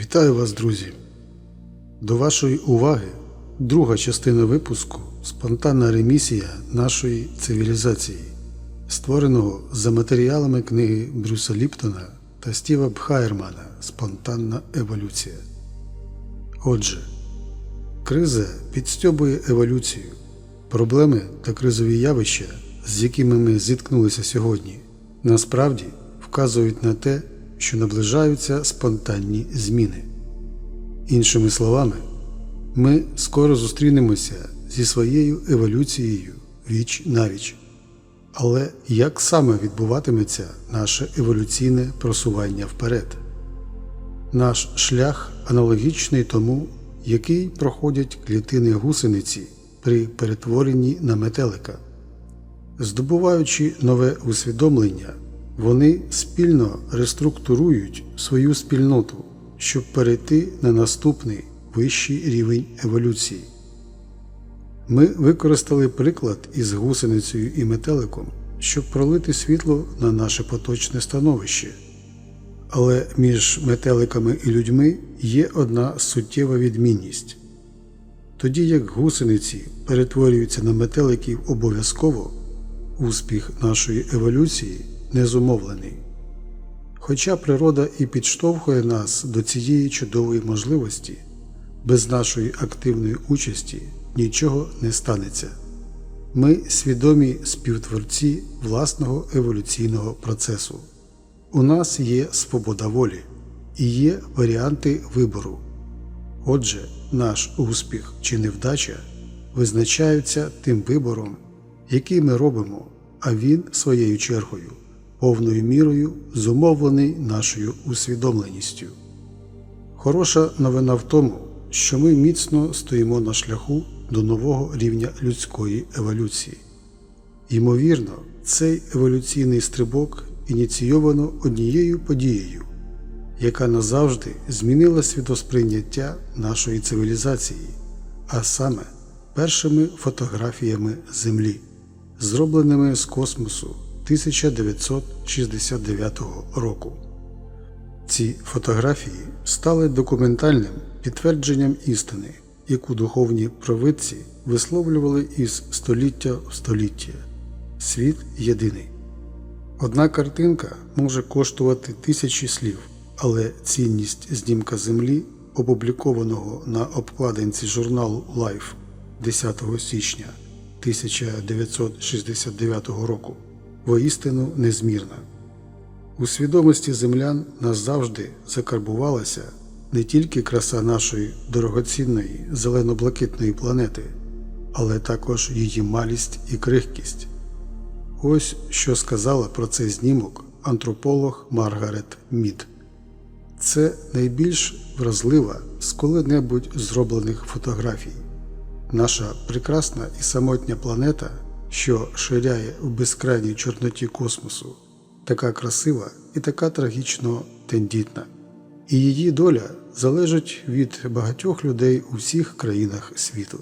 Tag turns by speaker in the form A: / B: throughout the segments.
A: Вітаю вас, друзі! До вашої уваги друга частина випуску Спонтанна ремісія нашої цивілізації, створеного за матеріалами книги Брюса Ліптона та Стіва Бхайермана Спонтанна еволюція. Отже, криза підстьобує еволюцію. Проблеми та кризові явища, з якими ми зіткнулися сьогодні, насправді вказують на те, що наближаються спонтанні зміни. Іншими словами, ми скоро зустрінемося зі своєю еволюцією віч навіч. Але як саме відбуватиметься наше еволюційне просування вперед? Наш шлях аналогічний тому, який проходять клітини гусениці при перетворенні на метелика. Здобуваючи нове усвідомлення, вони спільно реструктурують свою спільноту, щоб перейти на наступний вищий рівень еволюції. Ми використали приклад із гусеницею і метеликом, щоб пролити світло на наше поточне становище. Але між метеликами і людьми є одна суттєва відмінність. Тоді як гусениці перетворюються на метеликів обов'язково, успіх нашої еволюції не зумовлений. Хоча природа і підштовхує нас до цієї чудової можливості, без нашої активної участі нічого не станеться. Ми свідомі співтворці власного еволюційного процесу. У нас є свобода волі і є варіанти вибору. Отже, наш успіх чи невдача визначаються тим вибором, який ми робимо, а він своєю чергою повною мірою зумовлений нашою усвідомленістю. Хороша новина в тому, що ми міцно стоїмо на шляху до нового рівня людської еволюції. Ймовірно, цей еволюційний стрибок ініційовано однією подією, яка назавжди змінила світосприйняття нашої цивілізації, а саме першими фотографіями Землі, зробленими з космосу 1969 року. Ці фотографії стали документальним підтвердженням істини, яку духовні провидці висловлювали із століття в століття. Світ єдиний. Одна картинка може коштувати тисячі слів, але цінність знімка Землі, опублікованого на обкладинці журналу Life 10 січня 1969 року, воістину незмірна. У свідомості землян назавжди закарбувалася не тільки краса нашої дорогоцінної зелено-блакитної планети, але також її малість і крихкість. Ось що сказала про цей знімок антрополог Маргарет Мід. Це найбільш вразлива з коли-небудь зроблених фотографій. Наша прекрасна і самотня планета, що ширяє в безкрайній чорноті космосу, така красива і така трагічно тендітна. І її доля залежить від багатьох людей у всіх країнах світу.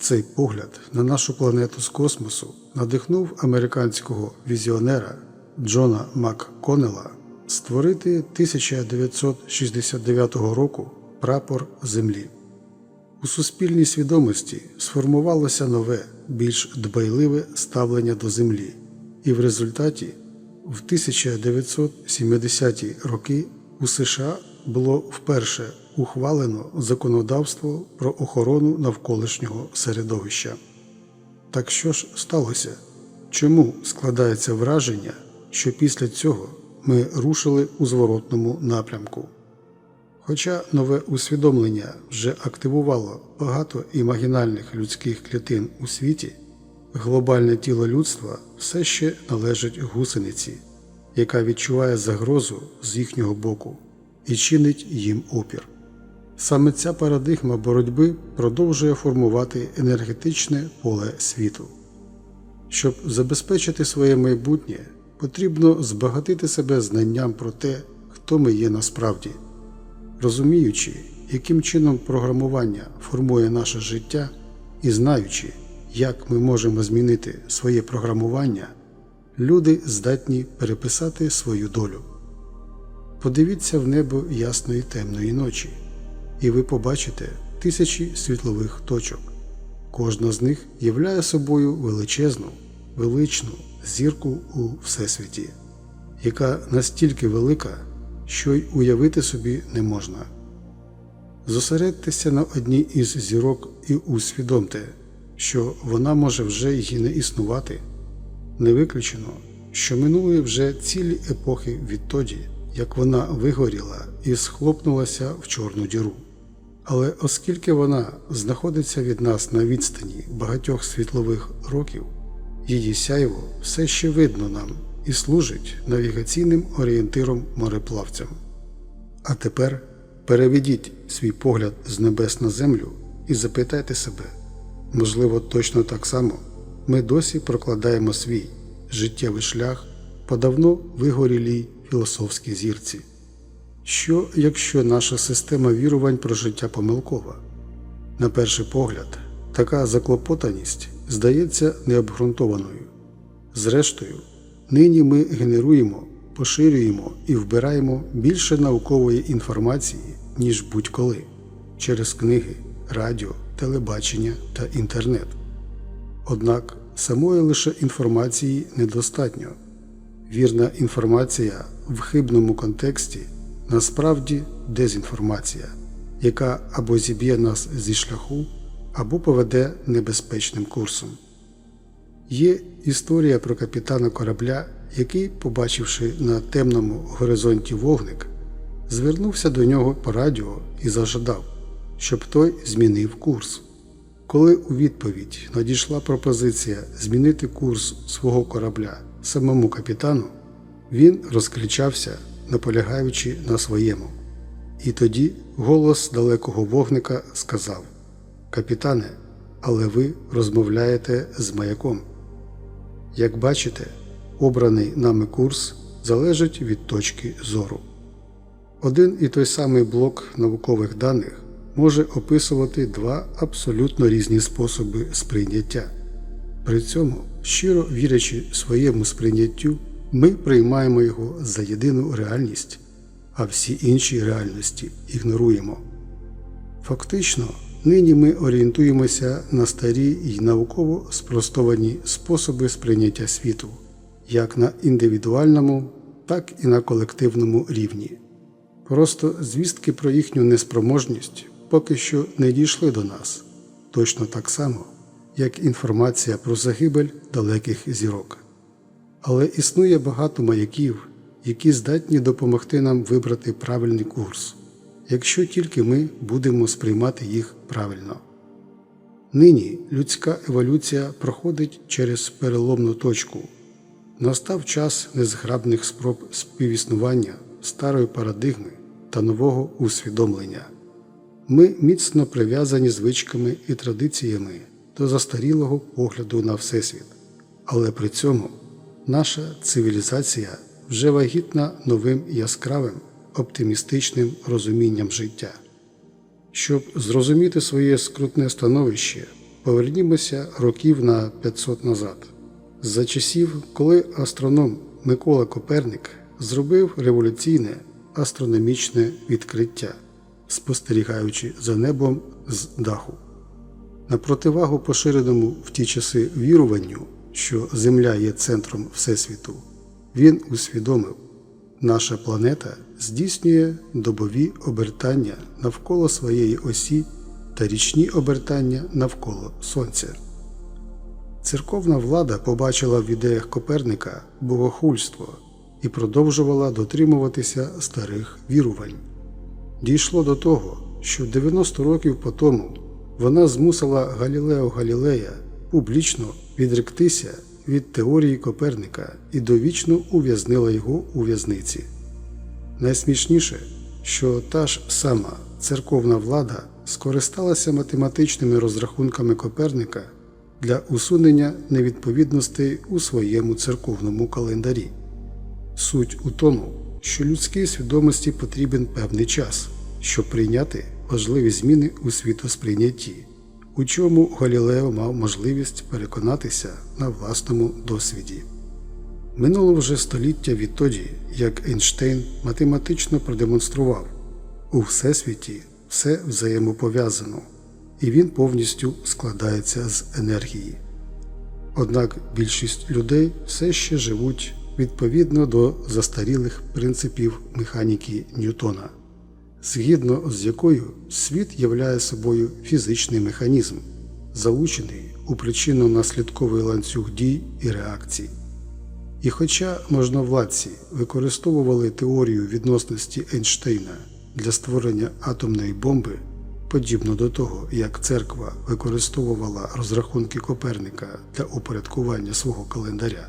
A: Цей погляд на нашу планету з космосу надихнув американського візіонера Джона МакКоннелла створити 1969 року прапор Землі. У суспільній свідомості сформувалося нове, більш дбайливе ставлення до Землі, і в результаті в 1970-ті роки у США було вперше ухвалено законодавство про охорону навколишнього середовища. Так що ж сталося? Чому складається враження, що після цього ми рушили у зворотному напрямку? Хоча нове усвідомлення вже активувало багато імагінальних людських клітин у світі, глобальне тіло людства все ще належить гусениці, яка відчуває загрозу з їхнього боку і чинить їм опір. Саме ця парадигма боротьби продовжує формувати енергетичне поле світу. Щоб забезпечити своє майбутнє, потрібно збагатити себе знанням про те, хто ми є насправді. Розуміючи, яким чином програмування формує наше життя, і знаючи, як ми можемо змінити своє програмування, люди здатні переписати свою долю. Подивіться в небо ясної темної ночі, і ви побачите тисячі світлових точок. Кожна з них являє собою величезну, величну зірку у Всесвіті, яка настільки велика, що й уявити собі не можна. Зосередьтеся на одній із зірок і усвідомте, що вона може вже й не існувати. Не виключено, що минули вже цілі епохи відтоді, як вона вигоріла і схлопнулася в чорну діру. Але оскільки вона знаходиться від нас на відстані багатьох світлових років, її сяйво все ще видно нам і служить навігаційним орієнтиром мореплавцям. А тепер переведіть свій погляд з небес на землю і запитайте себе, можливо, точно так само ми досі прокладаємо свій життєвий шлях по давно вигорілій філософській зірці. Що, якщо наша система вірувань про життя помилкова? На перший погляд, така заклопотаність здається необґрунтованою. Зрештою, нині ми генеруємо, поширюємо і вбираємо більше наукової інформації, ніж будь-коли через книги, радіо, телебачення та інтернет. Однак самої лише інформації недостатньо. Вірна інформація в хибному контексті насправді дезінформація, яка або зіб'є нас зі шляху, або поведе небезпечним курсом. Є історія про капітана корабля, який, побачивши на темному горизонті вогник, звернувся до нього по радіо і зажадав, щоб той змінив курс. Коли у відповідь надійшла пропозиція змінити курс свого корабля самому капітану, він розкричався, наполягаючи на своєму. І тоді голос далекого вогника сказав Капітане, але ви розмовляєте з маяком. Як бачите, обраний нами курс залежить від точки зору. Один і той самий блок наукових даних може описувати два абсолютно різні способи сприйняття. При цьому, щиро вірячи своєму сприйняттю, ми приймаємо його за єдину реальність, а всі інші реальності ігноруємо. Фактично, нині ми орієнтуємося на старі й науково спростовані способи сприйняття світу, як на індивідуальному, так і на колективному рівні. Просто звістки про їхню неспроможність поки що не дійшли до нас, точно так само, як інформація про загибель далеких зірок. Але існує багато маяків, які здатні допомогти нам вибрати правильний курс, якщо тільки ми будемо сприймати їх правильно. Нині людська еволюція проходить через переломну точку. Настав час незграбних спроб співіснування старої парадигми та нового усвідомлення. Ми міцно прив'язані звичками і традиціями до застарілого погляду на Всесвіт, але при цьому наша цивілізація вже вагітна новим яскравим, оптимістичним розумінням життя. Щоб зрозуміти своє скрутне становище, повернімося років на 500 назад, за часів, коли астроном Микола Коперник зробив революційне астрономічне відкриття, спостерігаючи за небом з даху. На противагу поширеному в ті часи віруванню, що Земля є центром Всесвіту, він усвідомив, наша планета здійснює добові обертання навколо своєї осі та річні обертання навколо Сонця. Церковна влада побачила в ідеях Коперника богохульство і продовжувала дотримуватися старих вірувань. Дійшло до того, що 90 років по тому вона змусила Галілео Галілея публічно відректися від теорії Коперника і довічно ув'язнила його у в'язниці. Найсмішніше, що та ж сама церковна влада скористалася математичними розрахунками Коперника для усунення невідповідностей у своєму церковному календарі. Суть у тому, що людській свідомості потрібен певний час, щоб прийняти важливі зміни у світосприйнятті, у чому Галілео мав можливість переконатися на власному досвіді. Минуло вже століття відтоді, як Ейнштейн математично продемонстрував у Всесвіті все взаємопов'язано, і він повністю складається з енергії. Однак більшість людей все ще живуть відповідно до застарілих принципів механіки Ньютона, згідно з якою світ являє собою фізичний механізм, залучений у причинно-наслідковий ланцюг дій і реакцій. І хоча можновладці використовували теорію відносності Ейнштейна для створення атомної бомби, подібно до того, як церква використовувала розрахунки Коперника для упорядкування свого календаря,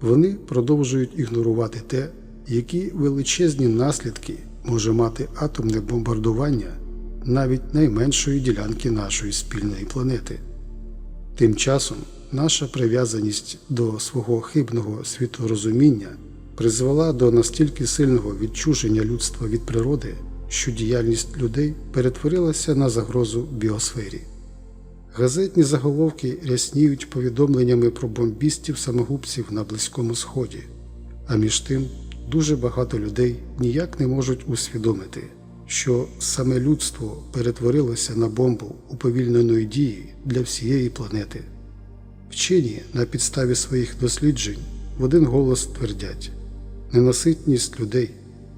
A: вони продовжують ігнорувати те, які величезні наслідки може мати атомне бомбардування навіть найменшої ділянки нашої спільної планети. Тим часом наша прив'язаність до свого хибного світорозуміння призвела до настільки сильного відчуження людства від природи, що діяльність людей перетворилася на загрозу біосфері. Газетні заголовки рясніють повідомленнями про бомбістів-самогубців на Близькому Сході, а між тим дуже багато людей ніяк не можуть усвідомити, що саме людство перетворилося на бомбу уповільненої дії для всієї планети. Вчені на підставі своїх досліджень в один голос твердять, ненаситність людей,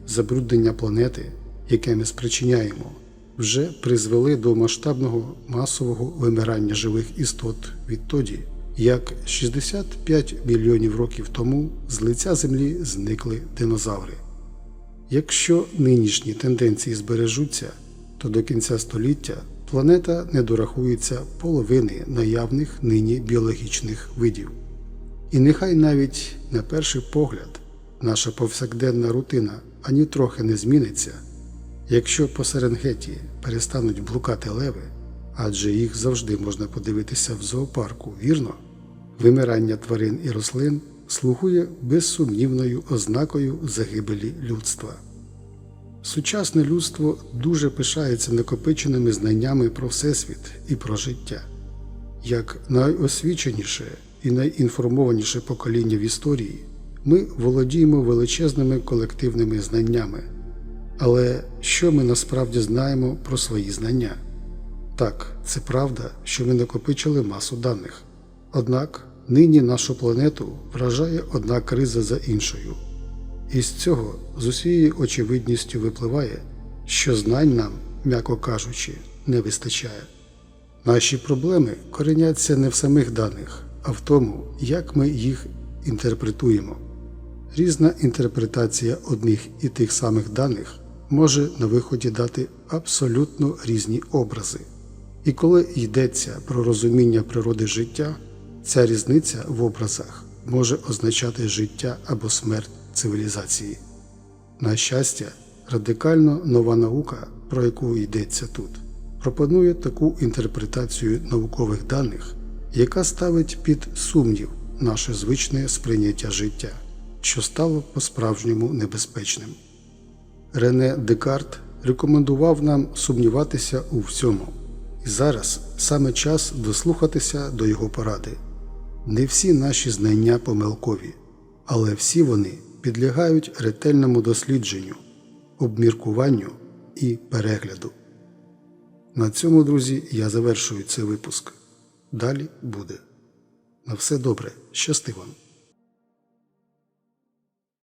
A: забруднення планети, яке ми спричиняємо, вже призвели до масштабного масового вимирання живих істот відтоді, як 65 мільйонів років тому з лиця Землі зникли динозаври. Якщо нинішні тенденції збережуться, то до кінця століття планета не дорахується половини наявних нині біологічних видів. І нехай навіть на перший погляд наша повсякденна рутина ані трохи не зміниться, якщо по Серенгеті перестануть блукати леви, адже їх завжди можна подивитися в зоопарку, вірно, вимирання тварин і рослин слугує безсумнівною ознакою загибелі людства. Сучасне людство дуже пишається накопиченими знаннями про Всесвіт і про життя. Як найосвіченіше і найінформованіше покоління в історії, ми володіємо величезними колективними знаннями. Але що ми насправді знаємо про свої знання? Так, це правда, що ми накопичили масу даних. Однак нині нашу планету вражає одна криза за іншою. І з цього з усією очевидністю випливає, що знань нам, м'яко кажучи, не вистачає. Наші проблеми кореняться не в самих даних, а в тому, як ми їх інтерпретуємо. Різна інтерпретація одних і тих самих даних може на виході дати абсолютно різні образи. І коли йдеться про розуміння природи життя, ця різниця в образах може означати життя або смерть цивілізації. На щастя, радикально нова наука, про яку йдеться тут, пропонує таку інтерпретацію наукових даних, яка ставить під сумнів наше звичне сприйняття життя, що стало по-справжньому небезпечним. Рене Декарт рекомендував нам сумніватися у всьому, і зараз саме час дослухатися до його поради. Не всі наші знання помилкові, але всі вони підлягають ретельному дослідженню, обміркуванню і перегляду. На цьому, друзі, я завершую цей випуск. Далі буде. На все добре, щасти вам!